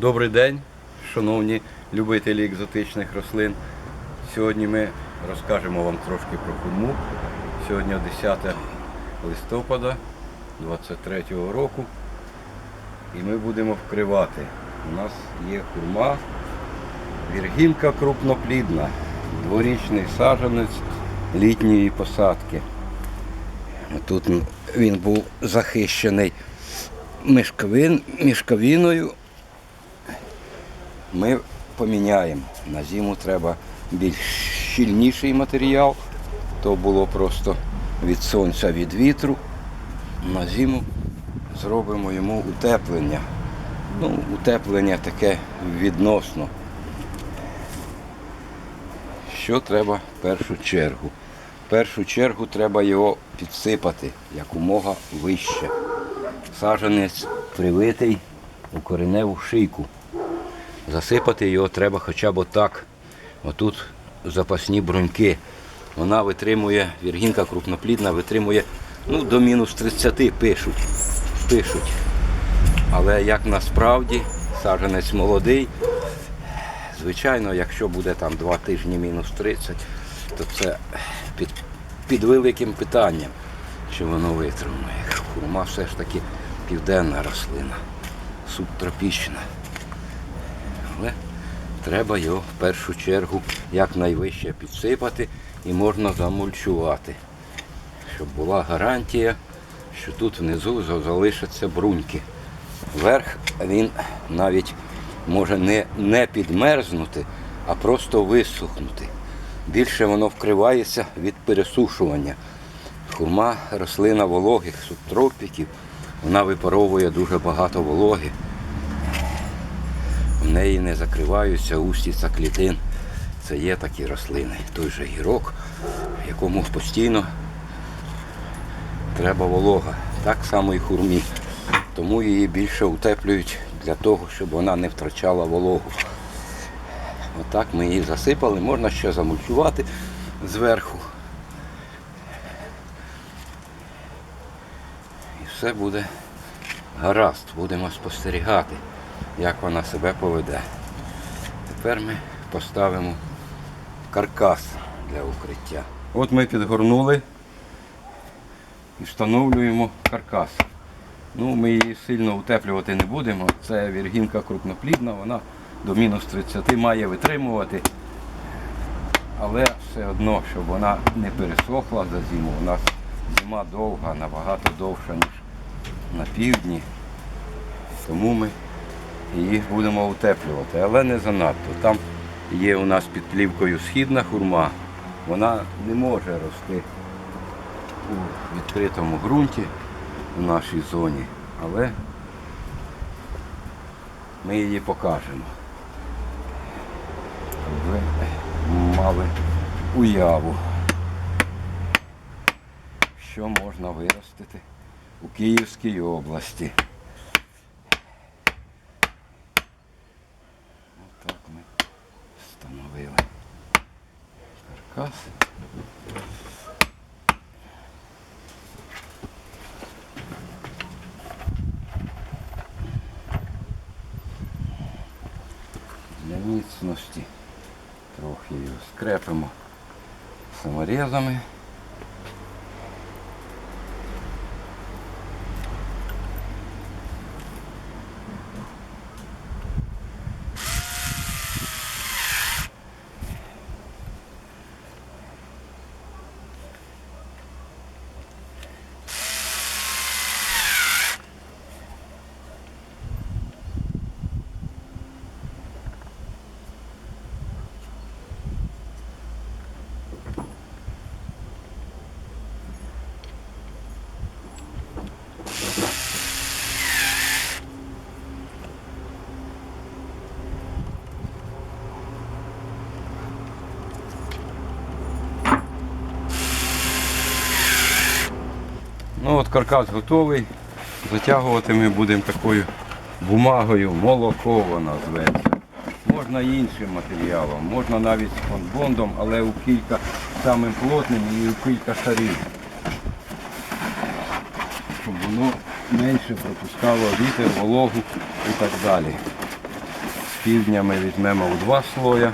Добрий день, шановні любителі екзотичних рослин. Сьогодні ми розкажемо вам трошки про хурму. Сьогодні 10 листопада 23 року. І ми будемо вкривати. У нас є хурма, віргінка крупноплідна, дворічний саджанець літньої посадки. Тут він був захищений мішковин, мішковиною. Ми поміняємо. На зиму треба більш щільніший матеріал. То було просто від сонця, від вітру. На зиму зробимо йому утеплення. Ну, утеплення таке відносно. Що треба в першу чергу? В першу чергу треба його підсипати якомога вище. Саженець привитий у кореневу шийку. Засипати його треба хоча б отак. Отут запасні бруньки. Вона витримує, віргінка крупноплідна витримує ну, до мінус 30 пишуть. пишуть. Але як насправді саджанець молодий, звичайно, якщо буде там два тижні мінус 30, то це під, під великим питанням, що воно витримує. Хурма все ж таки південна рослина, субтропічна. Але треба його в першу чергу якнайвище підсипати і можна замульчувати, щоб була гарантія, що тут внизу залишаться бруньки. Верх він навіть може не, не підмерзнути, а просто висохнути. Більше воно вкривається від пересушування. Хурма рослина вологих субтропіків, вона випаровує дуже багато вологи. Неї не закриваються устіця клітин. Це є такі рослини. Той же гірок, якому постійно треба волога. Так само і хурмі. Тому її більше утеплюють для того, щоб вона не втрачала вологу. Отак ми її засипали, можна ще замульчувати зверху. І все буде гаразд, будемо спостерігати, як вона себе поведе. Тепер ми поставимо каркас для укриття. От ми підгорнули і встановлюємо каркас. Ну, ми її сильно утеплювати не будемо. Це віргінка крупноплідна, вона до мінус 30 має витримувати. Але все одно, щоб вона не пересохла за зиму. У нас зима довга, набагато довша, ніж на півдні. Тому ми її будемо утеплювати, але не занадто. Там є у нас під плівкою східна хурма, вона не може рости у відкритому ґрунті у нашій зоні, але ми її покажемо. Ви мали уяву, що можна виростити у Київській області. Отак ми встановили каркас. Для міцності трохи його скрепимо саморезами. От каркас готовий. Затягувати ми будемо такою бумагою, молоко вона зветься. Можна іншим матеріалом, можна навіть фонбондом, але у кілька самим плотним і у кілька шарів. Щоб воно менше пропускало вітер, вологу і так далі. З півдня ми візьмемо у два слоя.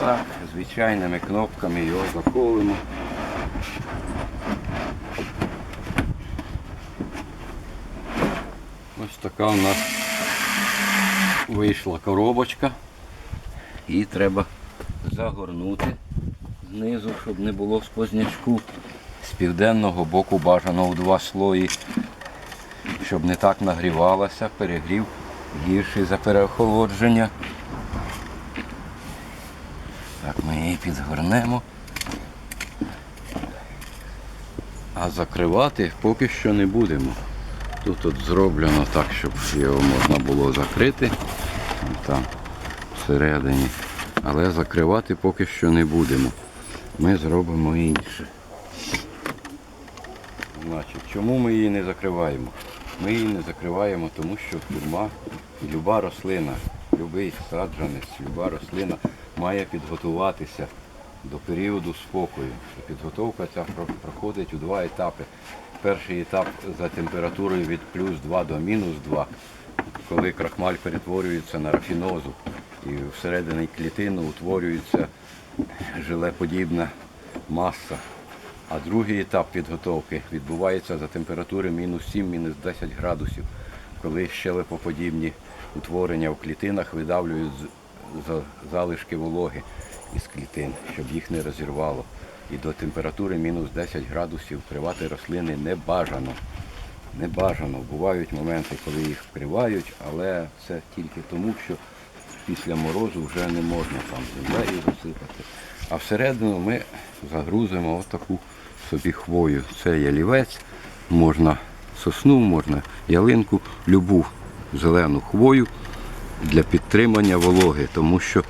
Так, звичайними кнопками його заколимо. Ось така у нас вийшла коробочка. Її треба загорнути знизу, щоб не було спознячку. З південного боку бажано у два слої, щоб не так нагрівалася, перегрів гірший за переохолодження. Так, ми її підгорнемо. А закривати поки що не будемо. Тут от зроблено так, щоб його можна було закрити. Там всередині. Але закривати поки що не будемо. Ми зробимо інше. Значить, чому ми її не закриваємо? Ми її не закриваємо, тому що фірма і люба рослина, будь-який саджанець, люба рослина має підготуватися до періоду спокою. Підготовка ця проходить у два етапи. Перший етап за температурою від плюс 2 до мінус 2, коли крахмаль перетворюється на рафінозу і всередині клітини утворюється желеподібна маса. А другий етап підготовки відбувається за температури мінус 7, мінус 10 градусів, коли щелепоподібні утворення в клітинах видавлюють залишки вологи із клітин, щоб їх не розірвало. І до температури мінус 10 градусів вкривати рослини не бажано. Не бажано. Бувають моменти, коли їх вкривають, але це тільки тому, що після морозу вже не можна там землею засипати. А всередину ми загрузимо отаку собі хвою. Це ялівець, можна сосну, можна ялинку, любу зелену хвою для підтримання вологи, тому що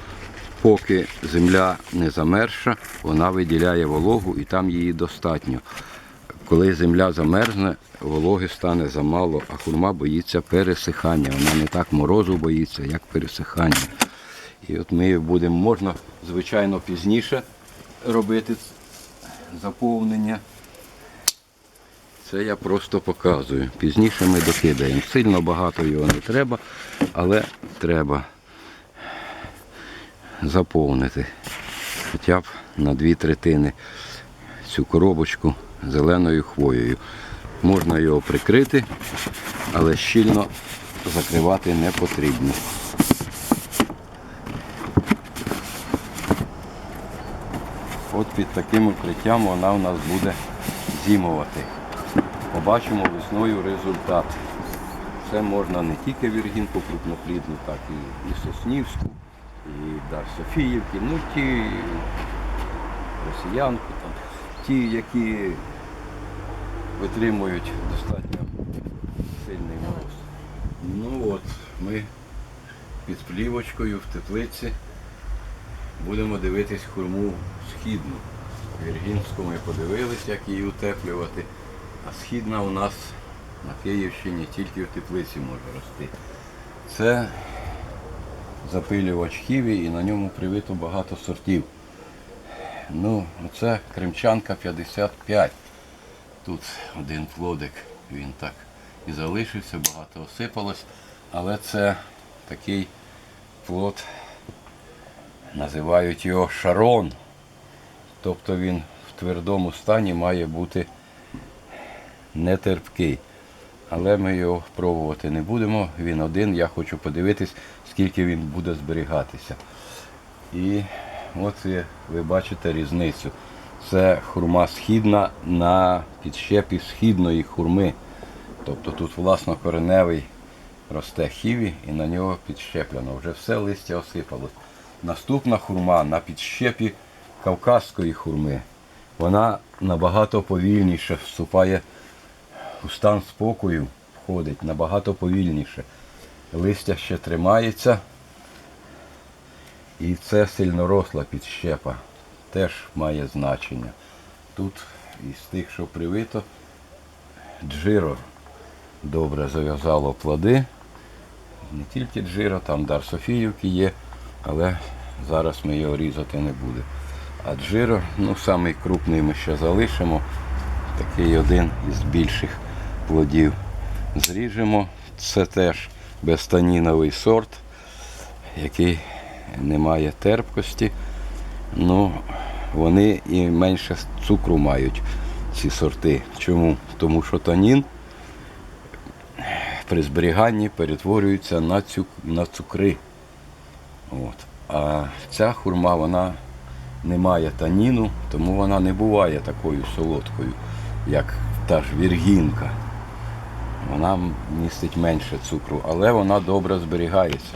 поки земля не замерша, вона виділяє вологу і там її достатньо. Коли земля замерзне, вологи стане замало, а хурма боїться пересихання. Вона не так морозу боїться, як пересихання. І от ми будемо, можна, звичайно, пізніше робити заповнення. Це я просто показую. Пізніше ми докидаємо. Сильно багато його не треба, але треба заповнити хоча б на дві третини цю коробочку зеленою хвоєю. Можна його прикрити, але щільно закривати не потрібно. От під таким укриттям вона у нас буде зимувати. Побачимо весною результат. Це можна не тільки віргінку крупноплідну, так і, і Соснівську, і Дар Софіївки, ну ті росіянку, там, ті, які витримують достатньо сильний мороз. Ну от, ми під плівочкою в теплиці будемо дивитись хурму східну. Віргінську ми подивились, як її утеплювати. А східна у нас на Київщині тільки в теплиці може рости. Це запилювач хіві і на ньому привито багато сортів. Ну, оце кримчанка 55. Тут один плодик, він так і залишився, багато осипалось. Але це такий плод, називають його шарон. Тобто він в твердому стані має бути нетерпкий. Але ми його пробувати не будемо. Він один. Я хочу подивитись, скільки він буде зберігатися. І от ви, бачите різницю. Це хурма східна на підщепі східної хурми. Тобто тут власно кореневий росте хіві і на нього підщеплено. Вже все листя осипалось. Наступна хурма на підщепі кавказької хурми. Вона набагато повільніше вступає у стан спокою, входить набагато повільніше. Листя ще тримається. І це сильноросла підщепа. Теж має значення. Тут із тих, що привито, джиро добре зав'язало плоди. Не тільки джиро, там дар Софіївки є, але зараз ми його різати не будемо. А джиро, ну самий крупний ми ще залишимо. Такий один із більших плодів. Зріжемо. Це теж безтаніновий сорт, який не має терпкості. Ну, вони і менше цукру мають ці сорти. Чому? Тому що танін при зберіганні перетворюється на, цю, на цукри. От. А ця хурма вона не має таніну, тому вона не буває такою солодкою, як та ж віргінка. Вона містить менше цукру, але вона добре зберігається.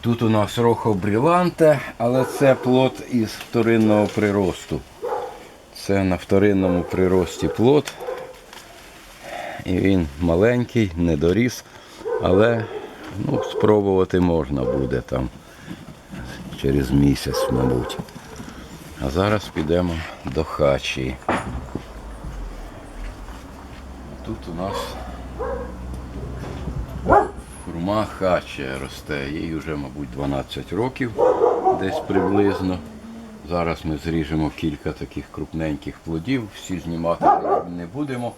Тут у нас рохо бріланте, але це плод із вторинного приросту. Це на вторинному прирості плод. І він маленький, не доріс, але ну, спробувати можна буде там через місяць, мабуть. А зараз підемо до хачі. Тут у нас хурма хача росте. Їй вже, мабуть, 12 років десь приблизно. Зараз ми зріжемо кілька таких крупненьких плодів. Всі знімати не будемо.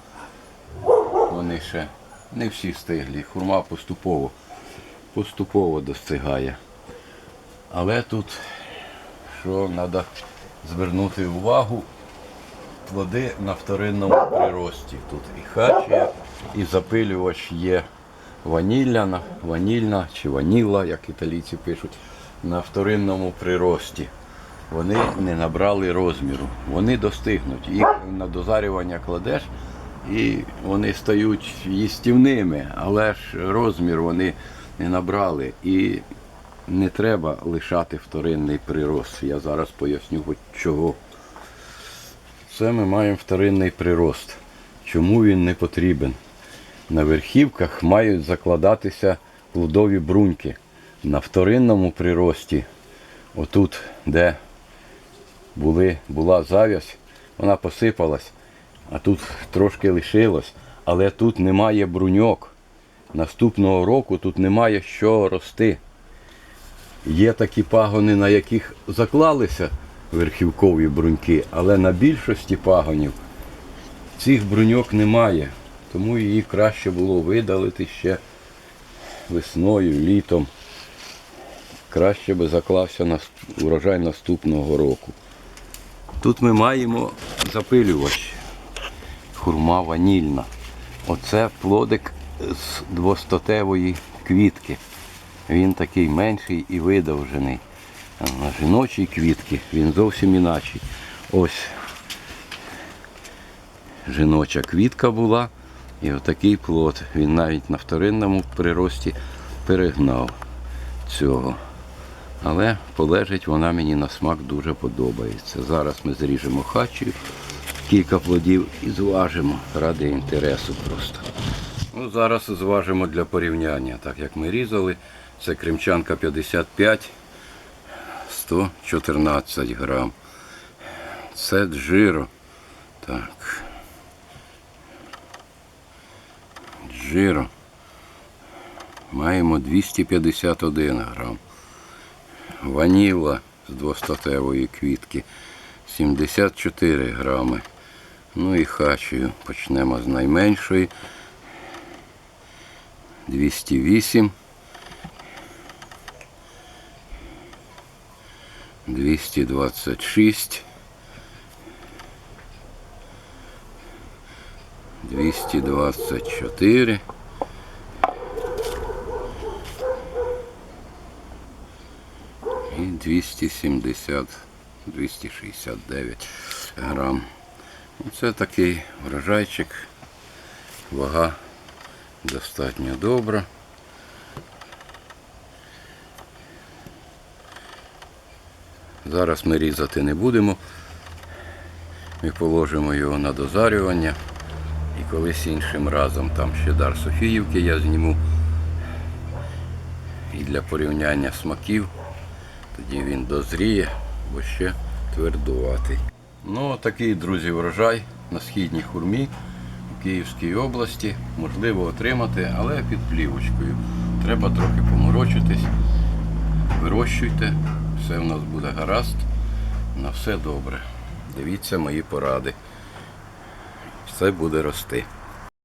Вони ще не всі стиглі. Хурма поступово, поступово достигає. Але тут, що треба звернути увагу, плоди на вторинному прирості. Тут і хачія, і запилювач є ванільна, ванільна чи ваніла, як італійці пишуть, на вторинному прирості. Вони не набрали розміру. Вони достигнуть. Їх на дозарювання кладеш і вони стають їстівними, але ж розмір вони не набрали. І не треба лишати вторинний прирост. Я зараз поясню чого. Це ми маємо вторинний прирост. Чому він не потрібен? На верхівках мають закладатися плодові бруньки. На вторинному прирості, отут, де були, була зав'язь, вона посипалась, а тут трошки лишилось, але тут немає бруньок. Наступного року тут немає що рости. Є такі пагони, на яких заклалися верхівкові бруньки, але на більшості пагонів цих бруньок немає. Тому її краще було видалити ще весною, літом. Краще би заклався на урожай наступного року. Тут ми маємо запилювач. Хурма ванільна. Оце плодик з двостатевої квітки. Він такий менший і видовжений. А На жіночій квітки він зовсім іначий. Ось жіноча квітка була. І отакий плод. Він навіть на вторинному прирості перегнав цього. Але полежить вона мені на смак дуже подобається. Зараз ми зріжемо хачію, кілька плодів і зважимо ради інтересу просто. Ну, Зараз зважимо для порівняння. Так як ми різали, це кримчанка 55, 114 грам. Це джиро. Так. Джиро. Маємо 251 грам. Ваніла з двостатевої квітки 74 грами. Ну і хачію. Почнемо з найменшої. 208. 226. 224. І 270, 269 грам. Це такий врожайчик. Вага достатньо добра. Зараз ми різати не будемо. Ми положимо його на дозарювання. І колись іншим разом там ще дар Софіївки я зніму. І для порівняння смаків. Тоді він дозріє, бо ще твердуватий. Ну, такий, друзі, врожай на східній хурмі у Київській області. Можливо отримати, але під плівочкою. Треба трохи поморочитись. Вирощуйте, все в нас буде гаразд. На все добре. Дивіться мої поради. Все буде рости.